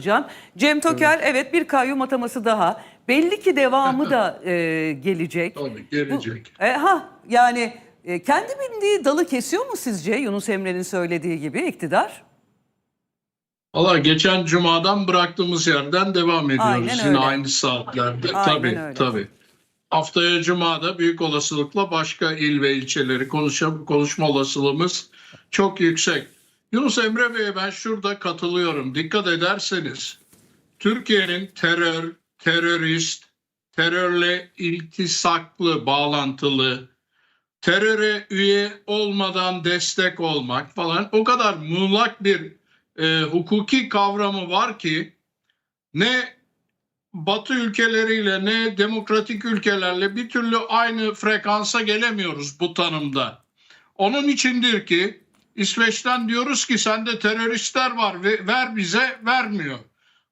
Can. Cem Toker evet bir kayyum ataması daha. Belli ki devamı da e, gelecek. Tabii gelecek. E, ha yani e, kendi bildiği dalı kesiyor mu sizce Yunus Emre'nin söylediği gibi iktidar? Valla geçen cumadan bıraktığımız yerden devam ediyoruz. Aynen Yine öyle. aynı saatlerde. Aynen tabii öyle. tabii. Haftaya cumada büyük olasılıkla başka il ve ilçeleri konuşa, konuşma olasılığımız çok yüksek. Yunus Emre Bey'e ben şurada katılıyorum. Dikkat ederseniz Türkiye'nin terör, terörist, terörle iltisaklı, bağlantılı, teröre üye olmadan destek olmak falan o kadar muğlak bir e, hukuki kavramı var ki ne Batı ülkeleriyle ne demokratik ülkelerle bir türlü aynı frekansa gelemiyoruz bu tanımda. Onun içindir ki İsveç'ten diyoruz ki sende teröristler var ve ver bize vermiyor.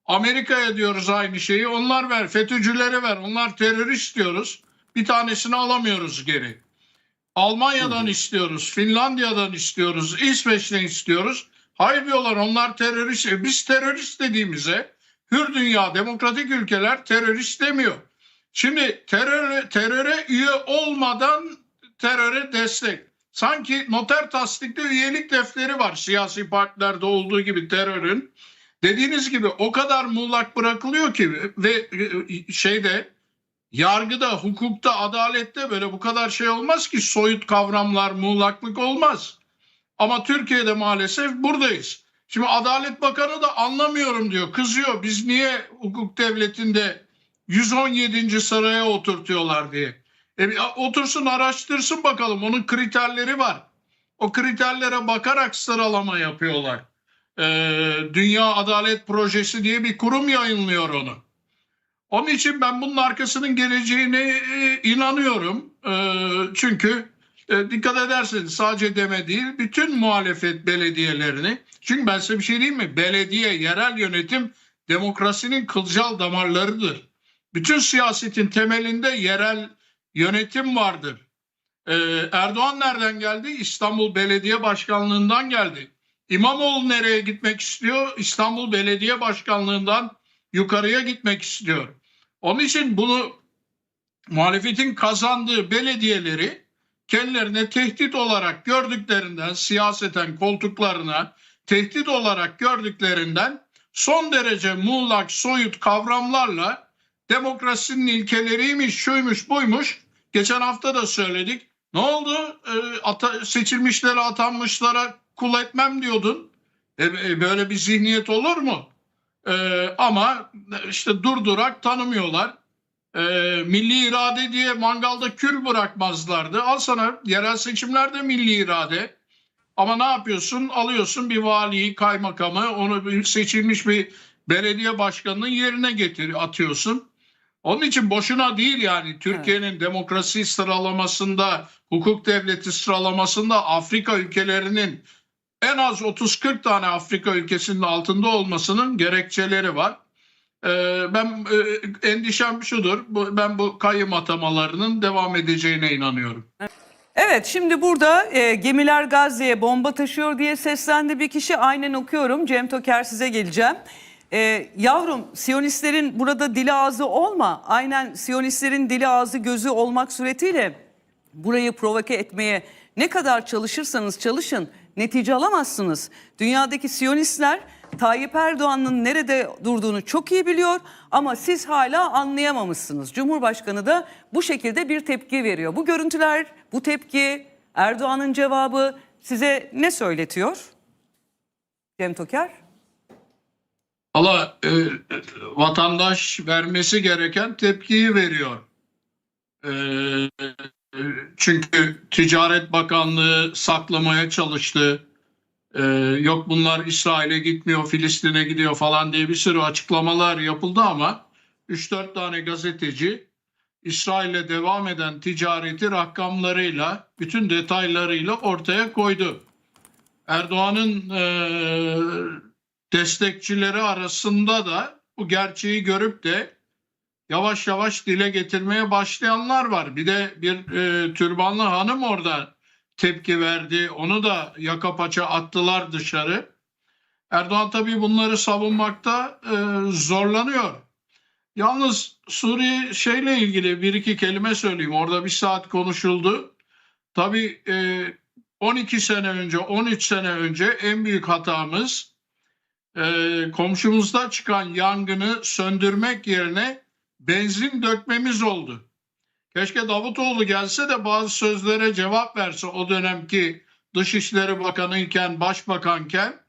Amerika'ya diyoruz aynı şeyi onlar ver FETÖ'cüleri ver onlar terörist diyoruz bir tanesini alamıyoruz geri. Almanya'dan istiyoruz, Finlandiya'dan istiyoruz, İsveç'ten istiyoruz. Hayır diyorlar onlar terörist. E Biz terörist dediğimize hür dünya demokratik ülkeler terörist demiyor. Şimdi teröre, teröre üye olmadan teröre destek. Sanki noter tasdikli üyelik defteri var siyasi partilerde olduğu gibi terörün. Dediğiniz gibi o kadar muğlak bırakılıyor ki ve e, şeyde yargıda, hukukta, adalette böyle bu kadar şey olmaz ki soyut kavramlar, muğlaklık olmaz. Ama Türkiye'de maalesef buradayız. Şimdi Adalet Bakanı da anlamıyorum diyor, kızıyor. Biz niye hukuk devletinde 117. sıraya oturtuyorlar diye. E, otursun araştırsın bakalım onun kriterleri var. O kriterlere bakarak sıralama yapıyorlar. Ee, Dünya Adalet Projesi diye bir kurum yayınlıyor onu. Onun için ben bunun arkasının geleceğine e, inanıyorum. E, çünkü e, dikkat ederseniz sadece deme değil bütün muhalefet belediyelerini çünkü ben size bir şey diyeyim mi? Belediye, yerel yönetim demokrasinin kılcal damarlarıdır. Bütün siyasetin temelinde yerel yönetim vardır. E, Erdoğan nereden geldi? İstanbul Belediye Başkanlığından geldi. İmamoğlu nereye gitmek istiyor? İstanbul Belediye Başkanlığından yukarıya gitmek istiyor. Onun için bunu muhalefetin kazandığı belediyeleri kendilerine tehdit olarak gördüklerinden siyaseten koltuklarına tehdit olarak gördüklerinden son derece muğlak soyut kavramlarla demokrasinin ilkeleriymiş şuymuş buymuş geçen hafta da söyledik. Ne oldu? Ee, ata, seçilmişlere atanmışlara kul etmem diyordun. E, e, böyle bir zihniyet olur mu? Ee, ama işte durdurak tanımıyorlar. Ee, milli irade diye mangalda kül bırakmazlardı. Al sana yerel seçimlerde milli irade. Ama ne yapıyorsun? Alıyorsun bir valiyi, kaymakamı, onu seçilmiş bir belediye başkanının yerine getir, atıyorsun. Onun için boşuna değil yani Türkiye'nin demokrasi sıralamasında, hukuk devleti sıralamasında Afrika ülkelerinin en az 30-40 tane Afrika ülkesinin altında olmasının gerekçeleri var. Ee, ben e, endişem şudur. Bu, ben bu kayyum atamalarının devam edeceğine inanıyorum. Evet şimdi burada e, gemiler Gazze'ye bomba taşıyor diye seslendi bir kişi. Aynen okuyorum. Cem Toker size geleceğim. E, yavrum Siyonistlerin burada dili ağzı olma. Aynen Siyonistlerin dili ağzı gözü olmak suretiyle burayı provoke etmeye ne kadar çalışırsanız çalışın netice alamazsınız. Dünyadaki Siyonistler Tayyip Erdoğan'ın nerede durduğunu çok iyi biliyor ama siz hala anlayamamışsınız. Cumhurbaşkanı da bu şekilde bir tepki veriyor. Bu görüntüler, bu tepki, Erdoğan'ın cevabı size ne söyletiyor? Cem Toker? Valla e, vatandaş vermesi gereken tepkiyi veriyor. E, çünkü Ticaret Bakanlığı saklamaya çalıştı. E, yok bunlar İsrail'e gitmiyor, Filistin'e gidiyor falan diye bir sürü açıklamalar yapıldı ama 3-4 tane gazeteci İsrail'e devam eden ticareti rakamlarıyla, bütün detaylarıyla ortaya koydu. Erdoğan'ın e, destekçileri arasında da bu gerçeği görüp de yavaş yavaş dile getirmeye başlayanlar var. Bir de bir e, türbanlı hanım orada tepki verdi. Onu da yaka paça attılar dışarı. Erdoğan tabii bunları savunmakta e, zorlanıyor. Yalnız Suriye şeyle ilgili bir iki kelime söyleyeyim. Orada bir saat konuşuldu. Tabii e, 12 sene önce, 13 sene önce en büyük hatamız e, komşumuzda çıkan yangını söndürmek yerine benzin dökmemiz oldu. Keşke Davutoğlu gelse de bazı sözlere cevap verse o dönemki Dışişleri Bakanı iken, Başbakanken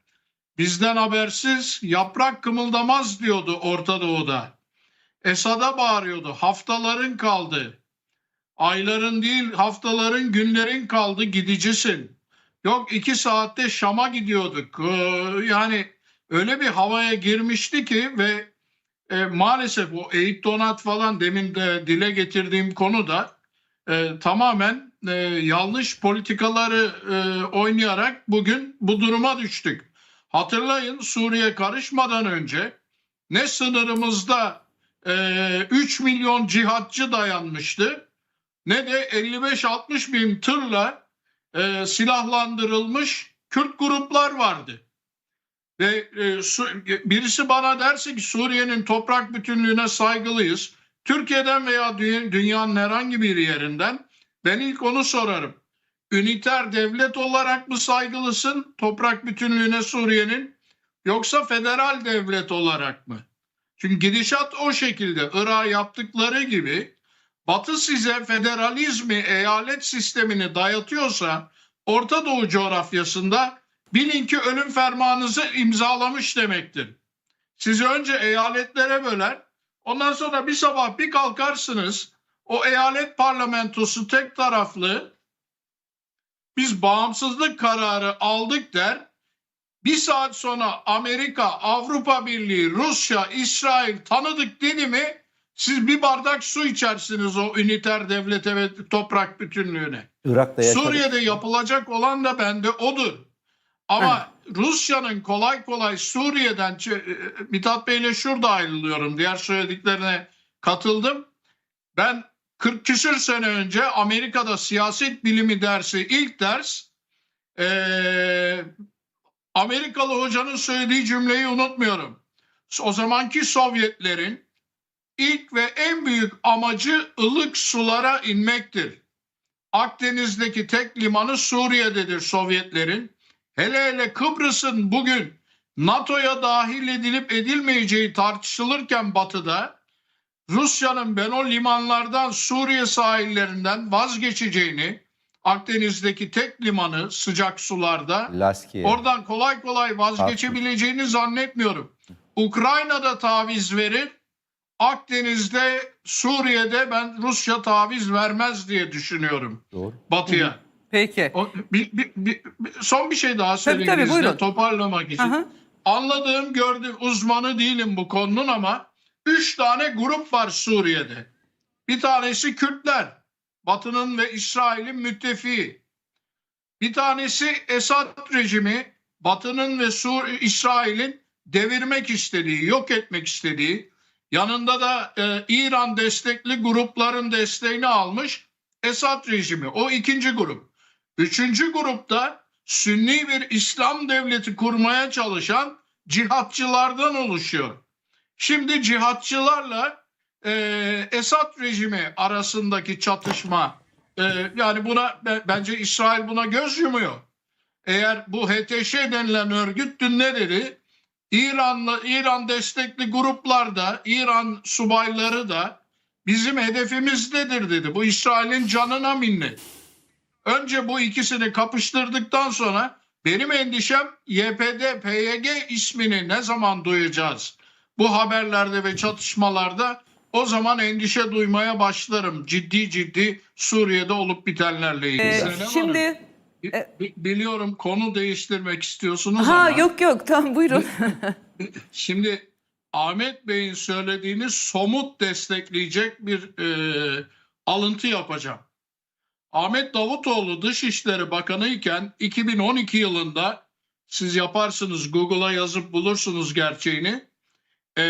bizden habersiz yaprak kımıldamaz diyordu Orta Doğu'da. Esad'a bağırıyordu. Haftaların kaldı. Ayların değil haftaların günlerin kaldı gidicisin. Yok iki saatte Şam'a gidiyorduk. Ee, yani öyle bir havaya girmişti ki ve e, maalesef o eğit donat falan demin de dile getirdiğim konuda e, tamamen e, yanlış politikaları e, oynayarak bugün bu duruma düştük. Hatırlayın Suriye karışmadan önce ne sınırımızda e, 3 milyon cihatçı dayanmıştı ne de 55-60 bin tırla e, silahlandırılmış Kürt gruplar vardı. Ve e, su, birisi bana derse ki Suriye'nin toprak bütünlüğüne saygılıyız. Türkiye'den veya dü- dünyanın herhangi bir yerinden ben ilk onu sorarım. Üniter devlet olarak mı saygılısın toprak bütünlüğüne Suriye'nin yoksa federal devlet olarak mı? Çünkü gidişat o şekilde Irak'a yaptıkları gibi Batı size federalizmi, eyalet sistemini dayatıyorsa Orta Doğu coğrafyasında bilin ki ölüm fermanınızı imzalamış demektir. Sizi önce eyaletlere böler, ondan sonra bir sabah bir kalkarsınız, o eyalet parlamentosu tek taraflı, biz bağımsızlık kararı aldık der, bir saat sonra Amerika, Avrupa Birliği, Rusya, İsrail tanıdık dedi mi siz bir bardak su içersiniz o üniter devlete ve toprak bütünlüğüne. Irak'ta yaşadık. Suriye'de yapılacak olan da bende odur. Ama Rusya'nın kolay kolay Suriye'den ç- e, Mithat Bey'le şurada ayrılıyorum. Diğer söylediklerine katıldım. Ben 40 küsür sene önce Amerika'da siyaset bilimi dersi ilk ders eee, Amerikalı hocanın söylediği cümleyi unutmuyorum. O zamanki Sovyetlerin ilk ve en büyük amacı ılık sulara inmektir. Akdeniz'deki tek limanı Suriye'dedir Sovyetlerin. Hele hele Kıbrıs'ın bugün NATO'ya dahil edilip edilmeyeceği tartışılırken batıda Rusya'nın ben o limanlardan Suriye sahillerinden vazgeçeceğini Akdeniz'deki tek limanı sıcak sularda Laskiye. Oradan kolay kolay vazgeçebileceğini zannetmiyorum. Ukrayna'da taviz verir. Akdeniz'de, Suriye'de ben Rusya taviz vermez diye düşünüyorum Doğru. Batı'ya. Peki. O- bir- bir- bir- bir- son bir şey daha söyleyeyim tabii, buyurun. toparlamak için. Aha. Anladığım, gördüğüm uzmanı değilim bu konunun ama üç tane grup var Suriye'de. Bir tanesi Kürtler. Batı'nın ve İsrail'in müttefiği. Bir tanesi Esad rejimi. Batı'nın ve Sur İsrail'in devirmek istediği, yok etmek istediği. Yanında da e, İran destekli grupların desteğini almış Esad rejimi. O ikinci grup. Üçüncü grupta Sünni bir İslam devleti kurmaya çalışan cihatçılardan oluşuyor. Şimdi cihatçılarla e, Esad rejimi arasındaki çatışma e, yani buna be- bence İsrail buna göz yumuyor. Eğer bu HTŞ denilen örgüt dün ne dedi? İranlı İran destekli gruplar da İran subayları da bizim hedefimizdedir dedi. Bu İsrail'in canına minnet. Önce bu ikisini kapıştırdıktan sonra benim endişem YPD, PYG ismini ne zaman duyacağız? Bu haberlerde ve çatışmalarda o zaman endişe duymaya başlarım. Ciddi ciddi Suriye'de olup bitenlerle ilgili. Ee, Hanım, şimdi bi- biliyorum konu değiştirmek istiyorsunuz ha ama yok yok tamam buyurun. şimdi Ahmet Bey'in söylediğini somut destekleyecek bir e, alıntı yapacağım. Ahmet Davutoğlu Dışişleri Bakanı iken 2012 yılında siz yaparsınız Google'a yazıp bulursunuz gerçeğini. E,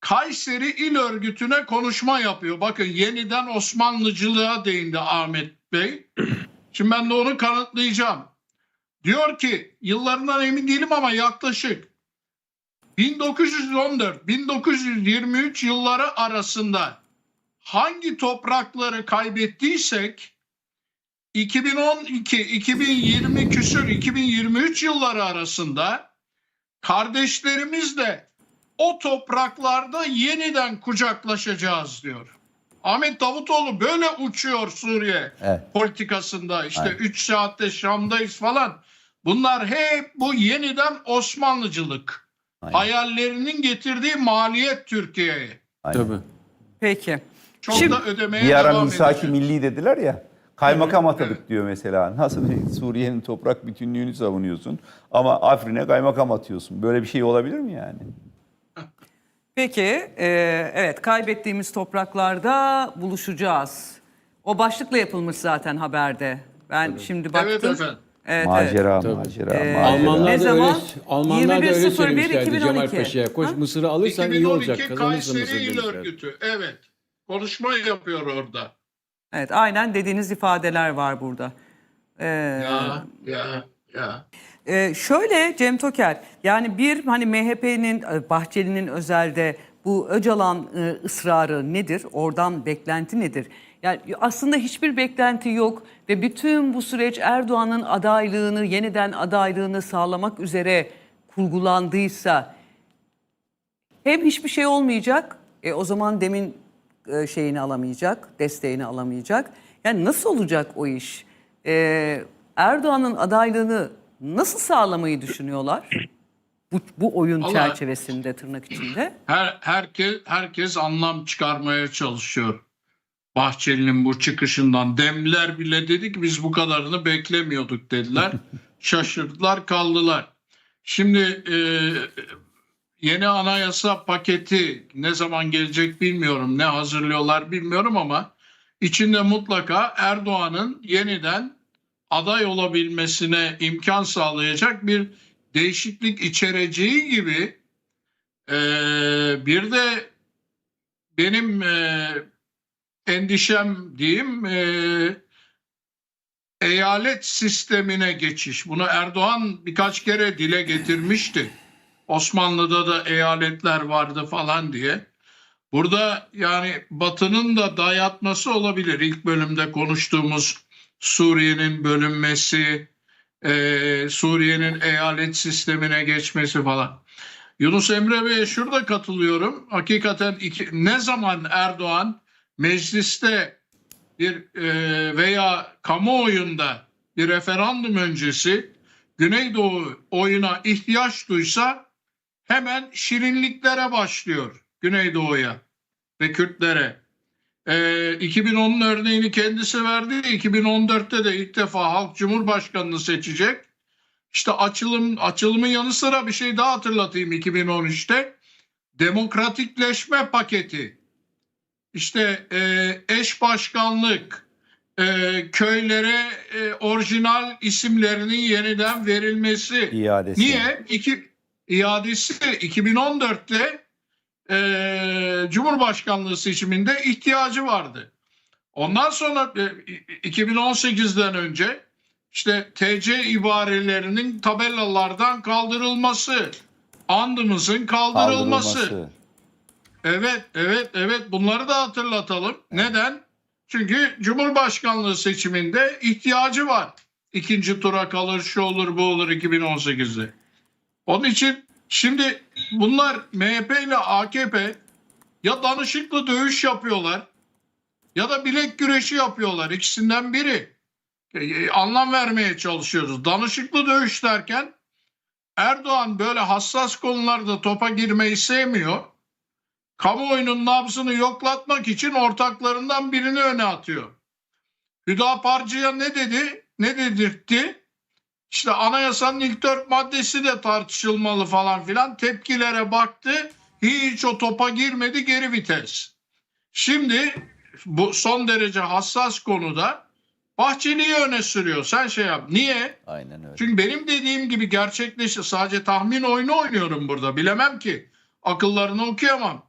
Kayseri İl Örgütü'ne konuşma yapıyor. Bakın yeniden Osmanlıcılığa değindi Ahmet Bey. Şimdi ben de onu kanıtlayacağım. Diyor ki yıllarından emin değilim ama yaklaşık 1914-1923 yılları arasında hangi toprakları kaybettiysek 2012, 2020 küsür 2023 yılları arasında kardeşlerimizle o topraklarda yeniden kucaklaşacağız diyor. Ahmet Davutoğlu böyle uçuyor Suriye Evet. politikasında. İşte Aynen. 3 saatte Şam'dayız falan. Bunlar hep bu yeniden Osmanlıcılık. Aynen. Hayallerinin getirdiği maliyet Türkiye'ye. Tabii. Peki. Çok Şimdi- da ödemeye Bir ara edecek. milli dediler ya. Kaymakam Evet, atadık evet. diyor mesela. Nasıl Suriye'nin toprak bütünlüğünü savunuyorsun ama Afrin'e kaymakam atıyorsun. Böyle bir şey olabilir mi yani? Peki, e, evet kaybettiğimiz topraklarda buluşacağız. O başlıkla yapılmış zaten haberde. Ben şimdi baktım. Evet efendim. Evet, evet. macera, Tabii. macera, Ee, macera. Almanlar Ne da zaman? öyle, Almanlar da öyle 21.01 söylemişlerdi Cemal 2012. Paşa'ya. Koş Ha? Mısır'ı alırsan iyi olacak. 2012 Kazanırsın Mısır Kayseri İl. Örgütü. Evet. Konuşma yapıyor orada. Evet, aynen dediğiniz ifadeler var burada. Ee, Ya ya ya. Ee, şöyle Cem Toker yani bir hani MHP'nin e, Bahçeli'nin özelde bu Öcalan e, ısrarı nedir? Oradan beklenti nedir? Yani aslında hiçbir beklenti yok ve bütün bu süreç Erdoğan'ın adaylığını yeniden adaylığını sağlamak üzere kurgulandıysa hem hiçbir şey olmayacak e, o zaman demin e, şeyini alamayacak desteğini alamayacak. Yani nasıl olacak o iş? E, Erdoğan'ın adaylığını nasıl sağlamayı düşünüyorlar? Bu, bu oyun Vallahi- çerçevesinde tırnak içinde. Her, herkes herkes anlam çıkarmaya çalışıyor. Bahçeli'nin bu çıkışından. Demler bile dedi ki biz bu kadarını beklemiyorduk dediler. Şaşırdılar kaldılar. Şimdi e, yeni anayasa paketi ne zaman gelecek bilmiyorum. Ne hazırlıyorlar bilmiyorum ama içinde mutlaka Erdoğan'ın yeniden aday olabilmesine imkan sağlayacak bir değişiklik içereceği gibi ee, bir de benim e, endişem diyeyim e, eyalet sistemine geçiş. Bunu Erdoğan birkaç kere dile getirmişti. Osmanlı'da da eyaletler vardı falan diye. Burada yani Batı'nın da dayatması olabilir. İlk bölümde konuştuğumuz Suriye'nin bölünmesi, e, Suriye'nin eyalet sistemine geçmesi falan. Yunus Emre Bey'e şurada katılıyorum. Hakikaten iki, ne zaman Erdoğan mecliste bir e, veya kamuoyunda bir referandum öncesi Güneydoğu oyuna ihtiyaç duysa hemen şirinliklere başlıyor Güneydoğu'ya ve Kürtlere. E, 2010'un örneğini kendisi verdi. 2014'te de ilk defa halk cumhurbaşkanını seçecek. İşte açılım açılımın yanı sıra bir şey daha hatırlatayım 2013'te. Demokratikleşme paketi. İşte e, eş başkanlık, e, köylere e, orijinal isimlerinin yeniden verilmesi. İadesi. Niye? İki, iadesi 2014'te e, Cumhurbaşkanlığı seçiminde ihtiyacı vardı. Ondan sonra e, 2018'den önce işte TC ibarelerinin tabelalardan kaldırılması, andımızın kaldırılması. Kaldırılması. Evet, evet, evet bunları da hatırlatalım. Neden? Çünkü Cumhurbaşkanlığı seçiminde ihtiyacı var. İkinci tura kalır, şu olur, bu olur 2018'de. Onun için şimdi bunlar MHP ile AKP ya danışıklı dövüş yapıyorlar ya da bilek güreşi yapıyorlar. İkisinden biri. E, e, anlam vermeye çalışıyoruz. Danışıklı dövüş derken Erdoğan böyle hassas konularda topa girmeyi sevmiyor. Kamuoyunun nabzını yoklatmak için ortaklarından birini öne atıyor. Hüdaparcı'ya ne dedi? Ne dedirtti? İşte anayasanın ilk dört maddesi de tartışılmalı falan filan. Tepkilere baktı. Hiç o topa girmedi geri vites. Şimdi bu son derece hassas konuda Bahçeli'yi öne sürüyor. Sen şey yap. Niye? Aynen öyle. Çünkü benim dediğim gibi gerçekleşir. Sadece tahmin oyunu oynuyorum burada. Bilemem ki. Akıllarını okuyamam.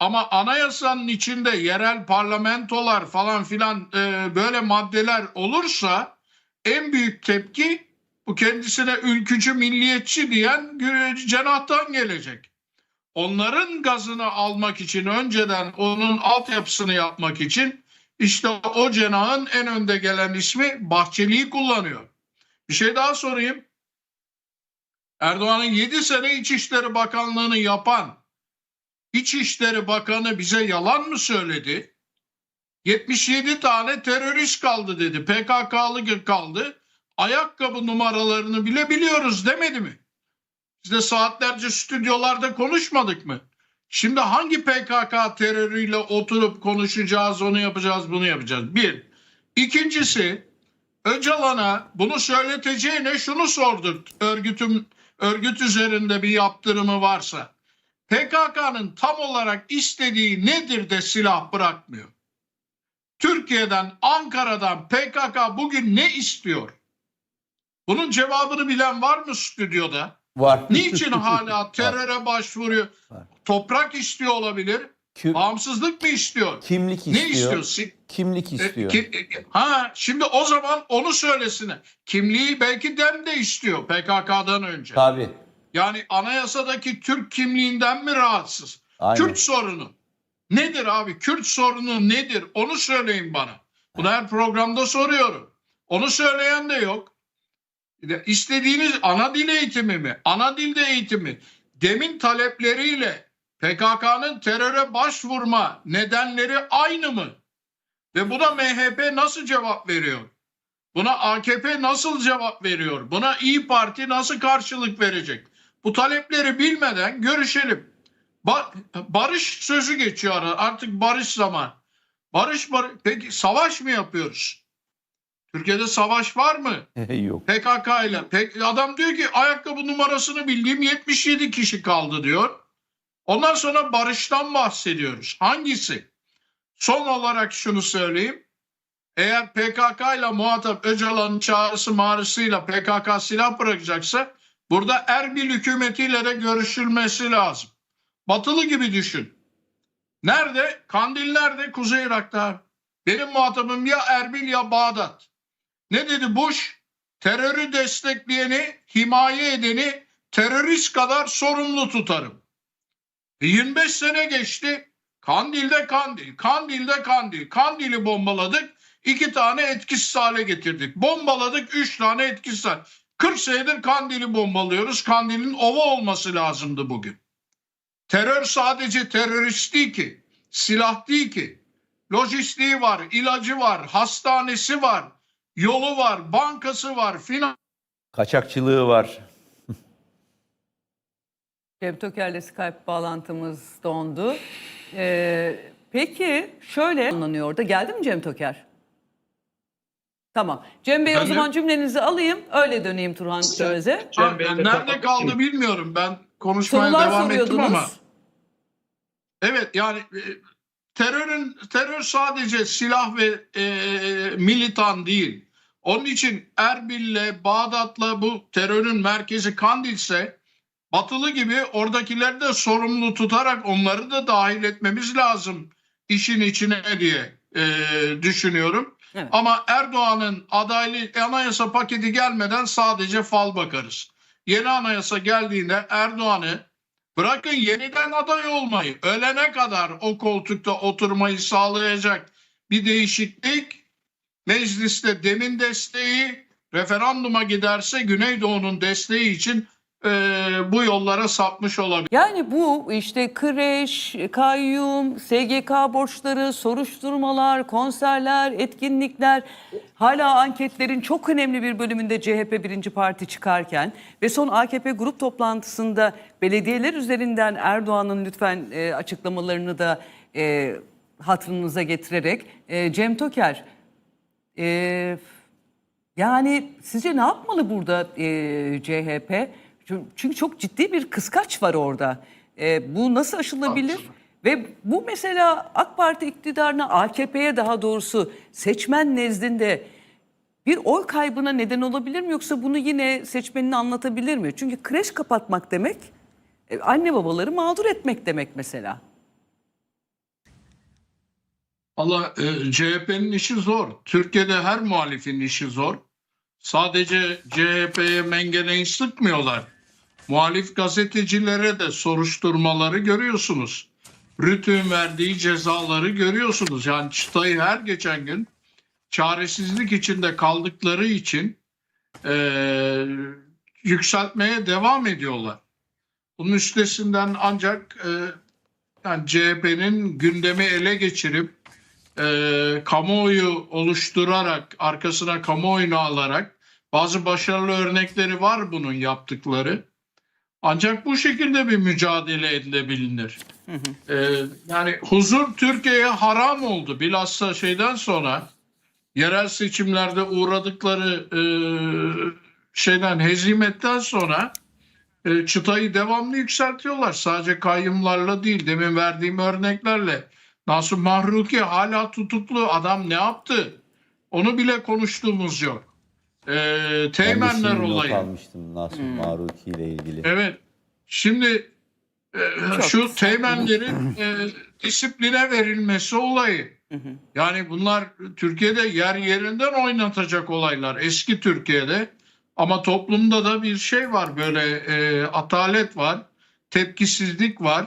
Ama anayasanın içinde yerel parlamentolar falan filan e, böyle maddeler olursa en büyük tepki Bu kendisine ülkücü milliyetçi diyen cenahtan gelecek. Onların gazını almak için önceden onun altyapısını yapmak için işte o cenahın en önde gelen ismi Bahçeli'yi kullanıyor. Bir şey daha sorayım. Erdoğan'ın 7 sene İçişleri Bakanlığı'nı yapan İçişleri Bakanı bize yalan mı söyledi? 77 tane terörist kaldı dedi. PKK'lı kaldı. Ayakkabı numaralarını bile biliyoruz demedi mi? Biz de saatlerce stüdyolarda konuşmadık mı? Şimdi hangi PKK terörüyle oturup konuşacağız, onu yapacağız, bunu yapacağız? Bir. İkincisi, Öcalan'a bunu söyleteceğine şunu sorduk. Örgütüm, örgüt üzerinde bir yaptırımı varsa. PKK'nın tam olarak istediği nedir de silah bırakmıyor? Türkiye'den, Ankara'dan PKK bugün ne istiyor? Bunun cevabını bilen var mı stüdyoda? Var. Niçin hala teröre başvuruyor? Var. Toprak istiyor olabilir. Kü- Bağımsızlık mı istiyor? kimlik Ne istiyor. istiyor? Si- Kimlik e, istiyor. ki- e, ha şimdi o zaman onu söylesin. Kimliği belki dem de istiyor PKK'dan önce. Tabii. Yani anayasadaki Türk kimliğinden mi rahatsız? Aynen. Kürt sorunu. Nedir abi? Kürt sorunu nedir? Onu söyleyin bana. Bunu her programda soruyorum. Onu söyleyen de yok. İstediğiniz ana dil eğitimi mi? Ana dilde eğitimi. Demin talepleriyle PKK'nın teröre başvurma nedenleri aynı mı? Ve buna MHP nasıl cevap veriyor? Buna AKP nasıl cevap veriyor? Buna İyi Parti nasıl karşılık verecek? Bu talepleri bilmeden görüşelim. Ba- barış sözü geçiyor artık barış zaman. Barış bar peki savaş mı yapıyoruz? Türkiye'de savaş var mı? Yok. PKK ile. Pek- Adam diyor ki ayakkabı numarasını bildiğim 77 kişi kaldı diyor. Ondan sonra barıştan bahsediyoruz. Hangisi? Son olarak şunu söyleyeyim. Eğer PKK ile muhatap Öcalan'ın çağrısı mağrısıyla PKK silah bırakacaksa burada Erbil hükümetiyle de görüşülmesi lazım. Batılı gibi düşün. Nerede? Kandil nerede? Kuzey Irak'ta. Benim muhatabım ya Erbil ya Bağdat. Ne dedi Bush? Terörü destekleyeni, himaye edeni terörist kadar sorumlu tutarım. E 25 sene geçti. Kandil'de Kandil, Kandil'de Kandil. Kandil'i bombaladık. iki tane etkisiz hale getirdik. Bombaladık üç tane etkisiz hale. 40 senedir Kandil'i bombalıyoruz. Kandil'in ova olması lazımdı bugün. Terör sadece terörist değil ki. Silah değil ki. Lojistiği var, ilacı var, hastanesi var, yolu var, bankası var, finans Kaçakçılığı var. Cem Töker'le Skype bağlantımız dondu. Ee, peki şöyle anlanıyor orada. Geldi mi Cem Töker? Tamam. Cem Bey o Efendim? zaman cümlenizi alayım. Öyle döneyim Turhan Çömez'e. Ha, nerede kaldı bilmiyorum. Ben konuşmaya Sorular devam ettim soruyordunuz. ama. Evet yani e, terörün terör sadece silah ve e, militan değil. Onun için Erbil'le Bağdat'la bu terörün merkezi Kandil'se Batılı gibi oradakileri de sorumlu tutarak onları da dahil etmemiz lazım işin içine diye e, düşünüyorum. Evet. Ama Erdoğan'ın adaylık anayasa paketi gelmeden sadece fal bakarız. Yeni anayasa geldiğinde Erdoğan'ı bırakın yeniden aday olmayı. Ölene kadar o koltukta oturmayı sağlayacak bir değişiklik. Mecliste demin desteği referanduma giderse Güneydoğu'nun desteği için eee, bu yollara sapmış olabilir. Yani bu işte kreş, kayyum, SGK borçları, soruşturmalar, konserler, etkinlikler hala anketlerin çok önemli bir bölümünde CHP birinci parti çıkarken ve son AKP grup toplantısında belediyeler üzerinden Erdoğan'ın lütfen e, açıklamalarını da e, hatırınıza getirerek e, Cem Toker e, yani sizce ne yapmalı burada e, CHP? Çünkü- çok ciddi bir kıskaç var orada. E, bu nasıl aşılabilir? Ve bu mesela AK Parti iktidarına, AKP'ye daha doğrusu seçmen nezdinde bir oy kaybına neden olabilir mi? Yoksa bunu yine seçmenine anlatabilir mi? Çünkü kreş kapatmak demek, e, anne babaları mağdur etmek demek mesela. Valla e, CHP'nin işi zor. Türkiye'de her muhalifin işi zor. Sadece CHP'ye mengeneyi sıkmıyorlar. Muhalif gazetecilere de soruşturmaları görüyorsunuz. Rütün verdiği cezaları görüyorsunuz. Yani çıtayı her geçen gün çaresizlik içinde kaldıkları için eee, yükseltmeye devam ediyorlar. Bunun üstesinden ancak eee, yani CHP'nin gündemi ele geçirip eee kamuoyu oluşturarak arkasına kamuoyunu alarak bazı başarılı örnekleri var bunun yaptıkları. Ancak bu şekilde bir mücadele edilebilir. Ee, yani huzur Türkiye'ye haram oldu. Bilhassa şeyden sonra yerel seçimlerde uğradıkları e, şeyden hezimetten sonra e, çıtayı devamlı yükseltiyorlar. Sadece kayyumlarla değil demin verdiğim örneklerle. Nasuh Mahruki hala tutuklu adam ne yaptı? Onu bile konuştuğumuz yok. Ee, teğmenler olayı. almıştım Nasuh Maruki ile ilgili. Evet. Şimdi e, şu teğmenlerin e, disipline verilmesi olayı. Yani bunlar Türkiye'de yer yerinden oynatacak olaylar. Eski Türkiye'de. Ama toplumda da bir şey var böyle e, atalet var. Tepkisizlik var.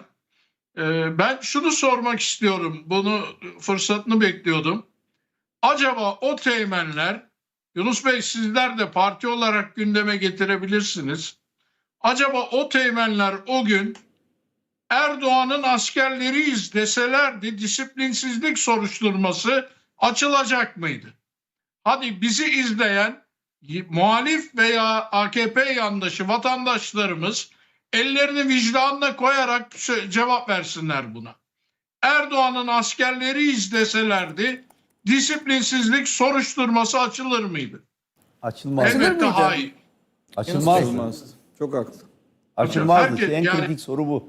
E, ben şunu sormak istiyorum. Bunu fırsatını bekliyordum. Acaba o teğmenler Yunus Bey sizler de parti olarak gündeme getirebilirsiniz. Acaba o teğmenler o gün Erdoğan'ın askerleriyiz deselerdi disiplinsizlik soruşturması açılacak mıydı? Hadi bizi izleyen muhalif veya AKP yandaşı vatandaşlarımız ellerini vicdanına koyarak cevap versinler buna. Erdoğan'ın askerleriyiz deselerdi disiplinsizlik soruşturması açılır mıydı? Açılmaz. Açılır Elbette mıydı? hayır. Açılmaz. Olmaz. Çok haklı. Açılmazdı. Herkes- en yani- kritik soru bu.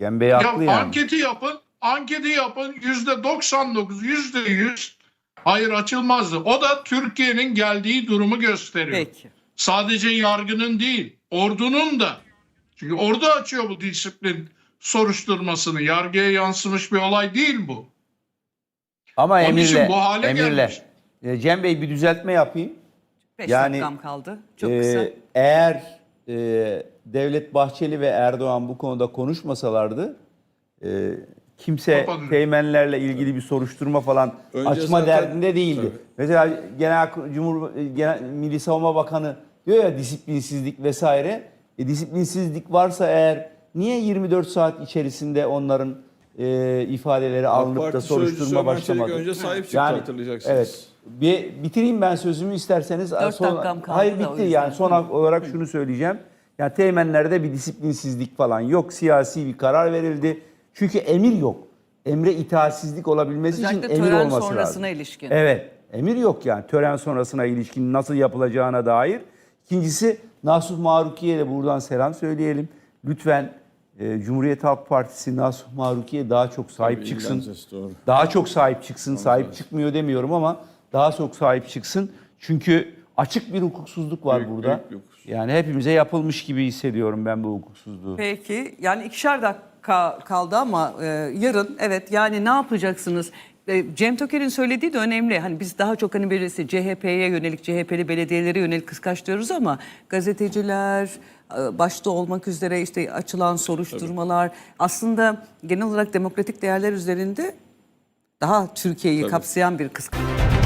Cem Bey Ya haklı yani. anketi yapın, anketi yapın yüzde 99, yüzde 100 hayır açılmazdı. O da Türkiye'nin geldiği durumu gösteriyor. Peki. Sadece yargının değil, ordunun da. Çünkü ordu açıyor bu disiplin soruşturmasını. Yargıya yansımış bir olay değil bu. Ama Onun için emirle, bu hale emirle. gelmiş. E, Cem Bey bir düzeltme yapayım. 5 Yani, dakikam kaldı. Çok Ee, kısa. eğer e, Devlet Bahçeli ve Erdoğan bu konuda konuşmasalardı e, kimse Kapanır. teğmenlerle ilgili bir soruşturma falan Önce açma zaten- derdinde değildi. Tabii. Mesela Genel Cumhur Genel Milli Savunma Bakanı diyor ya disiplinsizlik vesaire. E, disiplinsizlik varsa eğer niye 24 saat içerisinde onların e, ifadeleri alınıp da soruşturma başlamadı? önce sahip çıktı hatırlayacaksınız. Evet. Bir bitireyim ben sözümü isterseniz. Dört Sonra- dakikam kaldı Hayır bitti yani son olarak şunu söyleyeceğim. Yani teğmenlerde bir disiplinsizlik falan yok. Siyasi bir karar verildi. Çünkü emir yok. Emre itaatsizlik olabilmesi Özellikle için emir tören olması sonrasına lazım. ilişkin. Evet. Emir yok yani tören sonrasına ilişkin nasıl yapılacağına dair. İkincisi Nasuh Maruki'ye de buradan selam söyleyelim. Lütfen e, Cumhuriyet Halk Partisi Nasuh Maruki'ye daha çok sahip Tabii, çıksın. Doğru. Daha çok sahip çıksın. Sahip çıkmıyor demiyorum ama daha çok sahip çıksın. Çünkü açık bir hukuksuzluk var Büyük- burada. büyük hukuksuzluk. Yani hepimize yapılmış gibi hissediyorum ben bu hukuksuzluğu. Peki yani ikişer dakika kaldı ama e, yarın evet yani ne yapacaksınız? E, Cem Toker'in söylediği de önemli. Hani biz daha çok hani birisi CHP'ye yönelik, CHP'li belediyelere yönelik kıskaç diyoruz ama gazeteciler e, başta olmak üzere işte açılan soruşturmalar aslında genel olarak demokratik değerler üzerinde daha Türkiye'yi kapsayan bir kıskaç.